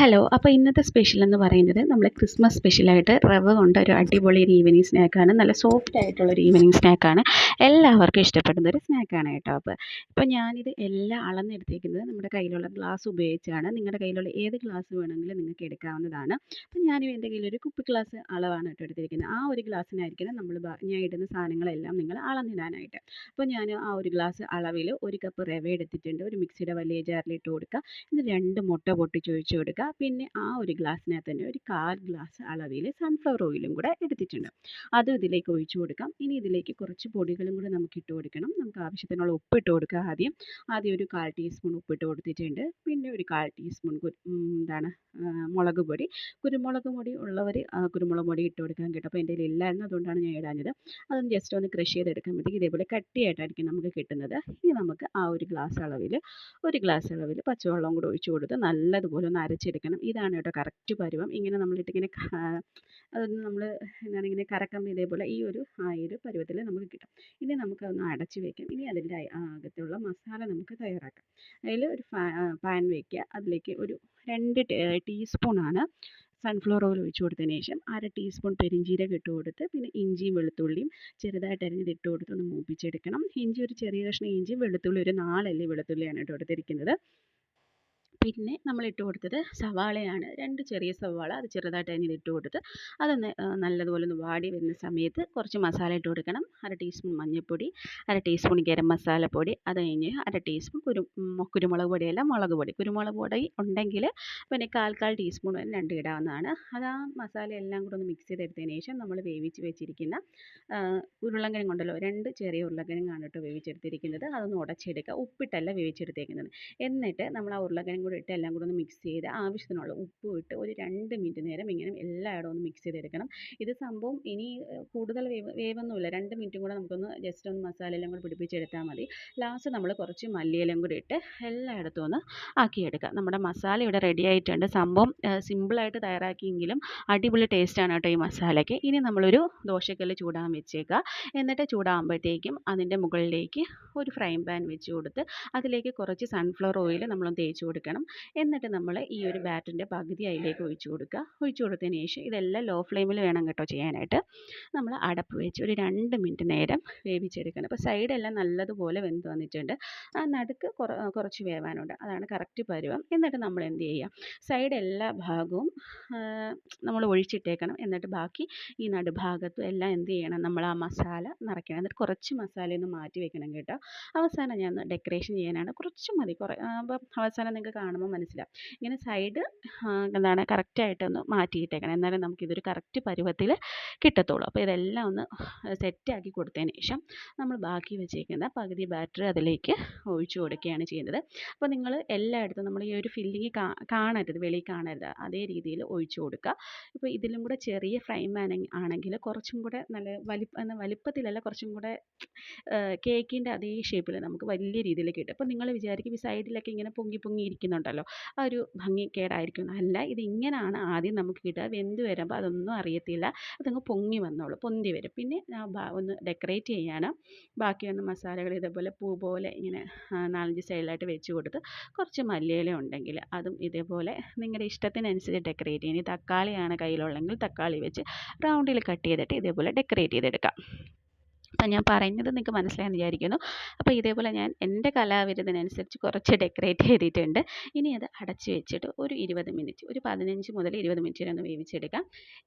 Hello അപ്പോൾ ഇന്നത്തെ special എന്ന് പറയുന്നത് നമ്മൾ ക്രിസ്മസ് സ്പെഷ്യലായിട്ട് റവ കൊണ്ട് ഒരു അടിപൊളി ഒരു ഈവനിങ് സ്നാക്കാണ് നല്ല സോഫ്റ്റ് ആയിട്ടുള്ള ഒരു ഈവനിങ് സ്നാക്കാണ് എല്ലാവർക്കും ഇഷ്ടപ്പെടുന്ന ഒരു സ്നാക്കാണ് കേട്ടോ അപ്പോൾ ഇപ്പോൾ ഞാനിത് എല്ലാം അളന്നെടുത്തേക്കുന്നത് നമ്മുടെ കയ്യിലുള്ള ഗ്ലാസ് ഉപയോഗിച്ചാണ്. നിങ്ങളുടെ കയ്യിലുള്ള ഏത് ഗ്ലാസ് വേണമെങ്കിലും നിങ്ങൾക്ക് എടുക്കാവുന്നതാണ്. അപ്പോൾ ഞാനും എന്റെ കയ്യിലൊരു കുപ്പി ഗ്ലാസ് അളവാണ് കേട്ടോ എടുത്തിരിക്കുന്നത്. ആ ഒരു ഗ്ലാസ്സിനായിരിക്കണം നമ്മൾ ഞാൻ ഇടുന്ന സാധനങ്ങളെല്ലാം നിങ്ങൾ അളന്നിടാനായിട്ട്. അപ്പോൾ ഞാൻ ആ ഒരു ഗ്ലാസ് അളവിൽ ഒരു കപ്പ് റവ എടുത്തിട്ടുണ്ട്. ഒരു മിക്സിയുടെ വലിയ ജാറിൽ ഇട്ട് കൊടുക്കുക ഇത് രണ്ട് മുട്ട പൊട്ടിച്ചൊഴിച്ച് കൊടുക്കുക പിന്നെ ആ ഒരു ഗ്ലാസ്സിനകത്ത് തന്നെ ഒരു കാൽ ഗ്ലാസ് അളവിൽ സൺഫ്ലവർ ഓയിലും കൂടെ എടുത്തിട്ടുണ്ട്. അതും ഇതിലേക്ക് ഒഴിച്ചു കൊടുക്കാം. ഇനി ഇതിലേക്ക് കുറച്ച് പൊടികളും കൂടെ നമുക്ക് ഇട്ട് കൊടുക്കണം. നമുക്ക് ആവശ്യത്തിനുള്ള ഉപ്പ് ഇട്ട് കൊടുക്കുക ആദ്യം. ആദ്യം ഒരു കാൽ ടീസ്പൂൺ ഉപ്പിട്ട് കൊടുത്തിട്ടുണ്ട്. പിന്നെ ഒരു കാൽ ടീസ്പൂൺ എന്താണ് മുളക് പൊടി. കുരുമുളക് പൊടി ഉള്ളവർ കുരുമുളക് പൊടി ഇട്ട് കൊടുക്കാൻ കിട്ടും. അപ്പോൾ എന്റെ ഇല്ലായിരുന്നു അതുകൊണ്ടാണ് ഞാൻ ഇടാഞ്ഞത്. അതൊന്ന് ജസ്റ്റ് ഒന്ന് ക്രഷ് ചെയ്തെടുക്കുമ്പോഴത്തേക്ക് ഇതേപോലെ കട്ടിയായിട്ടായിരിക്കും നമുക്ക് കിട്ടുന്നത്. ഇനി നമുക്ക് ആ ഒരു ഗ്ലാസ് അളവിൽ ഒരു ഗ്ലാസ് അളവിൽ പച്ചവെള്ളം കൂടെ ഒഴിച്ചു കൊടുത്ത് നല്ലതുപോലെ ഒന്ന് അരച്ചെടുക്കണം ഇതാണ് കേട്ടോ കറക്റ്റ് പരുവം. ഇങ്ങനെ നമ്മളിട്ടിങ്ങനെ അതൊന്ന് നമ്മൾ എന്താണ് ഇങ്ങനെ കറക്കം ഇതേപോലെ ഈ ഒരു ആ ഒരു പരുവത്തിൽ നമുക്ക് കിട്ടും. ഇനി നമുക്കതൊന്ന് അടച്ച് വയ്ക്കാം ഇനി അതിന്റെ അകത്തുള്ള മസാല നമുക്ക് തയ്യാറാക്കാം. അതിൽ ഒരു പാൻ വയ്ക്കുക അതിലേക്ക് ഒരു രണ്ട് ടീസ്പൂണാണ് സൺഫ്ലവർ ഓയിൽ ഒഴിച്ച് കൊടുത്തതിന് ശേഷം അര ടീസ്പൂൺ പെരിഞ്ചീരക ഇട്ട് കൊടുത്ത് പിന്നെ ഇഞ്ചിയും വെളുത്തുള്ളിയും ചെറുതായിട്ട് അരിഞ്ഞത് ഇട്ട് കൊടുത്ത് ഒന്ന് മൂപ്പിച്ചെടുക്കണം. ഇഞ്ചി ഒരു ചെറിയ കഷ്ണം ഇഞ്ചിയും വെളുത്തുള്ളി ഒരു നാലല്ലി വെളുത്തുള്ളിയാണ് ഇട്ട് കൊടുത്തിരിക്കുന്നത് പിന്നെ നമ്മൾ ഇട്ട് കൊടുത്തത് സവാളയാണ്. രണ്ട് ചെറിയ സവാള അത് ചെറുതായിട്ട് അതിന് ഇട്ട് കൊടുത്ത് അതൊന്ന് നല്ലതുപോലെ ഒന്ന് വാടി വരുന്ന സമയത്ത് കുറച്ച് മസാല ഇട്ട് കൊടുക്കണം. അര ടീസ്പൂൺ മഞ്ഞൾപ്പൊടി അര ടീസ്പൂൺ ഗരം മസാലപ്പൊടി അത് കഴിഞ്ഞ് അര ടീസ്പൂൺ കുരു കുരുമുളക് പൊടിയല്ല മുളക് പൊടി. കുരുമുളക് പൊടി ഉണ്ടെങ്കിൽ പിന്നെ കാൽ കാൽ ടീസ്പൂൺ വരെ രണ്ട് ഇടാവുന്നതാണ്. അത് ആ മസാല എല്ലാം കൂടെ ഒന്ന് മിക്സ് ചെയ്തെടുത്തതിന് ശേഷം നമ്മൾ വേവിച്ച് വെച്ചിരിക്കുന്ന ഉരുളക്കിഴങ്ങ് ഉണ്ടല്ലോ രണ്ട് ചെറിയ ഉരുളക്കിഴങ്ങാണ് കേട്ടോ വേവിച്ചെടുത്തിരിക്കുന്നത്. അതൊന്ന് ഉടച്ചെടുക്കുക. ഉപ്പിട്ടല്ല വേവിച്ചെടുത്തേക്കുന്നത്. എന്നിട്ട് നമ്മൾ ആ ഉരുളക്കിഴങ്ങ് കൂടെ ഇട്ട് എല്ലാം കൂടെ ഒന്ന് മിക്സ് ചെയ്ത് ആവശ്യത്തിനുള്ള ഉപ്പും ഇട്ട് ഒരു രണ്ട് മിനിറ്റ് നേരം ഇങ്ങനെ എല്ലായിടവും ഒന്ന് മിക്സ് ചെയ്തെടുക്കണം. ഇത് സംഭവം ഇനി കൂടുതൽ വേവ് വേവൊന്നുമില്ല. രണ്ട് മിനിറ്റും കൂടെ നമുക്കൊന്ന് ജസ്റ്റ് ഒന്ന് മസാല എല്ലാം കൂടെ പിടിപ്പിച്ചെടുത്താൽ മതി. ലാസ്റ്റ് നമ്മൾ കുറച്ച് മല്ലിയെല്ലാം കൂടി ഇട്ട് എല്ലായിടത്തും ഒന്ന് ആക്കിയെടുക്കുക നമ്മുടെ മസാല ഇവിടെ റെഡി ആയിട്ടുണ്ട്. സംഭവം സിമ്പിളായിട്ട് തയ്യാറാക്കിയെങ്കിലും അടിപൊളി ടേസ്റ്റാണ് കേട്ടോ ഈ മസാലയ്ക്ക് ഇനി നമ്മളൊരു ദോശക്കല്ല് ചൂടാൻ വെച്ചേക്കുക എന്നിട്ട് ചൂടാകുമ്പോഴത്തേക്കും അതിന്റെ മുകളിലേക്ക് ഒരു ഫ്രൈ പാൻ വെച്ച് കൊടുത്ത് അതിലേക്ക് കുറച്ച് സൺഫ്ലവർ ഓയിൽ നമ്മളൊന്ന് തേച്ച് കൊടുക്കണം. കൊടുക്കണം എന്നിട്ട് നമ്മൾ ഈ ഒരു ബാറ്ററിന്റെ പകുതി അതിലേക്ക് ഒഴിച്ചു കൊടുക്കുക. ഒഴിച്ചു കൊടുത്തതിന് ശേഷം ഇതെല്ലാം ലോ ഫ്ലെയിമിൽ വേണം കേട്ടോ ചെയ്യാനായിട്ട്. നമ്മൾ അടപ്പ് വെച്ച് ഒരു രണ്ട് മിനിറ്റ് നേരം വേവിച്ചെടുക്കണം. അപ്പോൾ സൈഡെല്ലാം നല്ലതുപോലെ വെന്ത് വന്നിട്ടുണ്ട്. ആ നടുക്ക് കുറച്ച് വേവാനുണ്ട്. അതാണ് കറക്റ്റ് പരുവം. എന്നിട്ട് നമ്മൾ എന്ത് ചെയ്യുക? സൈഡ് എല്ലാ ഭാഗവും നമ്മൾ ഒഴിച്ചിട്ടേക്കണം. എന്നിട്ട് ബാക്കി ഈ നടുഭാഗത്തും എല്ലാം എന്ത് ചെയ്യണം? നമ്മൾ ആ മസാല നിറയ്ക്കണം. എന്നിട്ട് കുറച്ച് മസാലയൊന്ന് മാറ്റി വെക്കണം കേട്ടോ. അവസാനം ഞാൻ ഡെക്കറേഷൻ ചെയ്യാനാണ്. കുറച്ച് മതി. കുറേ അവസാനം നിങ്ങൾക്ക് കാണുമ്പോൾ മനസ്സിലാവും. ഇങ്ങനെ സൈഡ് എന്താണ് കറക്റ്റായിട്ടൊന്ന് മാറ്റിയിട്ടേക്കണം. എന്നാലും നമുക്കിതൊരു കറക്റ്റ് പരുവത്തിൽ കിട്ടത്തുള്ളൂ. അപ്പോൾ ഇതെല്ലാം ഒന്ന് സെറ്റാക്കി കൊടുത്തതിന് ശേഷം നമ്മൾ ബാക്കി വെച്ചേക്കുന്ന പകുതി ബാറ്ററി അതിലേക്ക് ഒഴിച്ചു കൊടുക്കുകയാണ് ചെയ്യുന്നത്. അപ്പോൾ നിങ്ങൾ എല്ലായിടത്തും നമ്മൾ ഈ ഒരു ഫില്ലിങ് കാണരുത് വെളിയിൽ കാണരുത്. അതേ രീതിയിൽ ഒഴിച്ചു കൊടുക്കുക. ഇപ്പോൾ ഇതിലും കൂടെ ചെറിയ ഫ്രൈ പാൻ ആണെങ്കിൽ കുറച്ചും കൂടെ നല്ല വലിപ്പ വലിപ്പത്തിലല്ല കുറച്ചും കൂടെ കേക്കിന്റെ അതേ ഷേപ്പിൽ നമുക്ക് വലിയ രീതിയിൽ കിട്ടും. അപ്പോൾ നിങ്ങൾ വിചാരിക്കും ഈ സൈഡിലൊക്കെ ഇങ്ങനെ പൊങ്ങി പൊങ്ങി ഇരിക്കുന്നുണ്ടല്ലോ ആ ഒരു ഭംഗി കേടായിരിക്കും അല്ല ഇത് ഇങ്ങനെയാണ് ആദ്യം നമുക്ക് കിട്ടുക. വെന്ത് വരുമ്പോൾ അതൊന്നും അറിയത്തില്ല. അതങ്ങ് പൊങ്ങി വന്നോളൂ പൊന്തി വരും. പിന്നെ ഒന്ന് ഡെക്കറേറ്റ് ചെയ്യാണ്. ബാക്കി വന്ന മസാലകൾ ഇതേപോലെ പൂ പോലെ ഇങ്ങനെ നാലഞ്ച് സൈഡിലായിട്ട് വെച്ച് കൊടുത്ത് കുറച്ച് മല്ലിയില ഉണ്ടെങ്കിൽ അതും ഇതേപോലെ നിങ്ങളുടെ ഇഷ്ടത്തിനനുസരിച്ച് ഡെക്കറേറ്റ് ചെയ്യാം. ഇനി തക്കാളിയാണ് കയ്യിലുള്ളെങ്കിൽ തക്കാളി വെച്ച് റൗണ്ടിൽ കട്ട് ചെയ്തിട്ട് ഇതേപോലെ ഡെക്കറേറ്റ് ചെയ്തെടുക്കാം. അപ്പം ഞാൻ പറയുന്നത് നിങ്ങൾക്ക് മനസ്സിലായെന്ന് വിചാരിക്കുന്നു. അപ്പോൾ ഇതേപോലെ ഞാൻ എന്റെ കലാവിരുതിനനുസരിച്ച് കുറച്ച് ഡെക്കറേറ്റ് ചെയ്തിട്ടുണ്ട്. ഇനി അത് അടച്ച് വെച്ചിട്ട് ഒരു ഇരുപത് മിനിറ്റ് ഒരു പതിനഞ്ച് മുതൽ ഇരുപത് മിനിറ്റ് വരെ ഒന്ന് വേവിച്ചെടുക്കാം.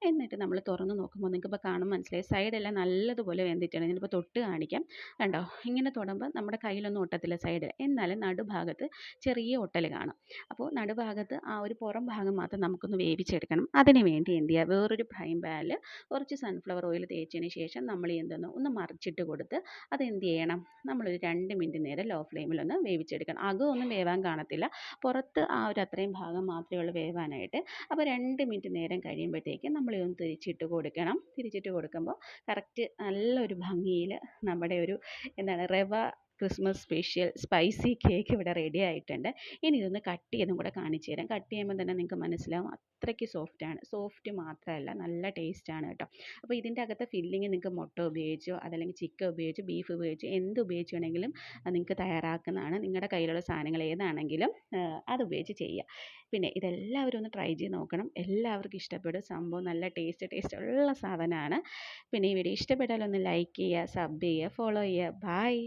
എന്നിട്ട് നമ്മൾ തുറന്ന് നോക്കുമ്പോൾ നിങ്ങൾക്ക് ഇപ്പോൾ കാണും മനസ്സിലായി. സൈഡെല്ലാം നല്ലതുപോലെ വെന്തിട്ടുണ്ട്. ഞാനിപ്പോൾ തൊട്ട് കാണിക്കാം. കണ്ടോ? ഇങ്ങനെ തൊടുമ്പോൾ നമ്മുടെ കയ്യിലൊന്നും ഒട്ടത്തില്ല സൈഡിൽ എന്നാലും നടുഭാഗത്ത് ചെറിയ ഒട്ടൽ കാണും. അപ്പോൾ നടുഭാഗത്ത് ആ ഒരു പുറം ഭാഗം മാത്രം നമുക്കൊന്ന് വേവിച്ചെടുക്കണം. അതിന് വേണ്ടി എന്ത് ചെയ്യുക? വേറൊരു ഫ്രൈ പാനിൽ കുറച്ച് സൺഫ്ലവർ ഓയിൽ തേച്ചതിന് ശേഷം നമ്മൾ എന്തെന്ന് ഒന്ന് മറിച്ച് മറിച്ചിട്ട് കൊടുത്ത് അതെന്ത് ചെയ്യണം? നമ്മളൊരു രണ്ട് മിനിറ്റ് നേരം ലോ ഫ്ലെയിമിലൊന്ന് വേവിച്ചെടുക്കണം. അകമൊന്നും വേവാൻ കാണത്തില്ല. പുറത്ത് ആ ഒരു അത്രയും ഭാഗം മാത്രമേ ഉള്ളൂ വേവാനായിട്ട്. അപ്പോൾ രണ്ട് മിനിറ്റ് നേരം കഴിയുമ്പോഴത്തേക്കും നമ്മളിതൊന്ന് തിരിച്ചിട്ട് കൊടുക്കണം. തിരിച്ചിട്ട് കൊടുക്കുമ്പോൾ കറക്റ്റ് നല്ലൊരു ഭംഗിയിൽ നമ്മുടെ ഒരു എന്താണ് rava Christmas special spicy cake ഇവിടെ റെഡി ആയിട്ടുണ്ട്. ഇനി ഇതൊന്ന് കട്ട് ചെയ്തും കൂടെ കാണിച്ചു തരാം. കട്ട് ചെയ്യുമ്പോൾ തന്നെ നിങ്ങൾക്ക് മനസ്സിലാവും അത്രയ്ക്ക് സോഫ്റ്റാണ് സോഫ്റ്റ് മാത്രമല്ല നല്ല ടേസ്റ്റാണ് കേട്ടോ. അപ്പോൾ ഇതിന്റെ അകത്തെ ഫില്ലിങ് നിങ്ങൾക്ക് മുട്ട ഉപയോഗിച്ചോ അതല്ലെങ്കിൽ ചിക്കൻ ഉപയോഗിച്ചോ ബീഫ് ഉപയോഗിച്ചോ എന്ത് ഉപയോഗിച്ച് നിങ്ങൾക്ക് തയ്യാറാക്കുന്നതാണ്. നിങ്ങളുടെ കയ്യിലുള്ള സാധനങ്ങൾ ഏതാണെങ്കിലും അത് ഉപയോഗിച്ച് ചെയ്യുക. പിന്നെ ഇതെല്ലാവരും ഒന്ന് ട്രൈ ചെയ്ത് നോക്കണം. എല്ലാവർക്കും ഇഷ്ടപ്പെടും. സംഭവം നല്ല ടേസ്റ്റ് ടേസ്റ്റ് ഉള്ള സാധനമാണ്. പിന്നെ ഈ വീഡിയോ ഇഷ്ടപ്പെട്ടാലൊന്ന് ലൈക്ക് ചെയ്യുക സബ് ചെയ്യുക ഫോളോ ചെയ്യുക. ബായ്